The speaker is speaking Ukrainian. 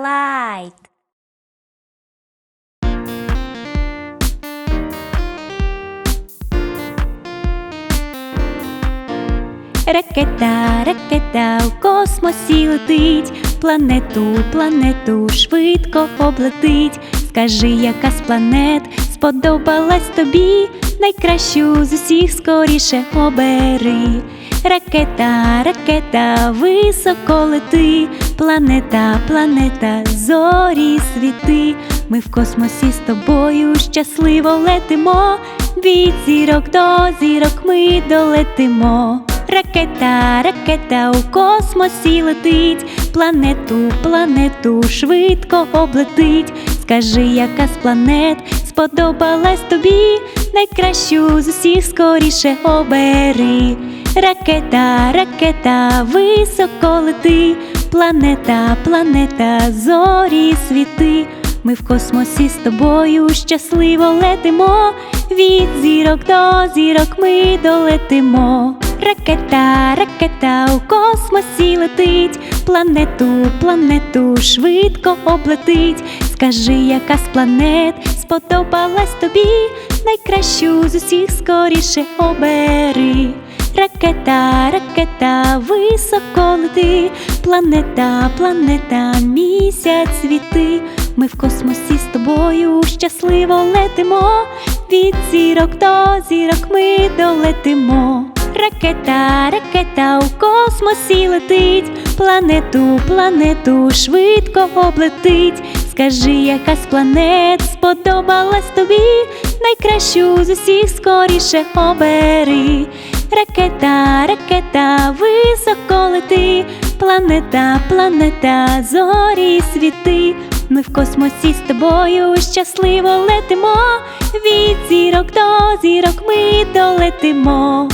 Starlight. Ракета, ракета у космосі летить, планету, планету швидко облетить. Скажи, яка з планет сподобалась тобі, найкращу з усіх скоріше обери. Ракета, ракета, високо лети, планета, планета, зорі світи. Ми в космосі з тобою щасливо летимо. Від зірок до зірок ми долетимо. Ракета, ракета у космосі летить, планету, планету швидко облетить. Скажи, яка з планет сподобалась тобі, найкращу з усіх скоріше обери. Ракета, ракета, високо лети, планета, планета, зорі світи. Ми в космосі з тобою щасливо летимо. Від зірок до зірок ми долетимо. Ракета, ракета у космосі летить, планету, планету швидко облетить. Скажи, яка з планет сподобалась тобі, найкращу з усіх скоріше обери. Ракета, ракета, високо лети, планета, планета, місяць світи. Ми в космосі з тобою щасливо летимо. Від зірок до зірок ми долетимо. Ракета, ракета у космосі летить, планету, планету швидко облетить. Скажи, яка з планет сподобалась тобі, найкращу з усіх скоріше обери. Ракета, ракета, високо лети, планета, планета, зорі світи. Ми в космосі з тобою щасливо летимо. Від зірок до зірок ми долетимо.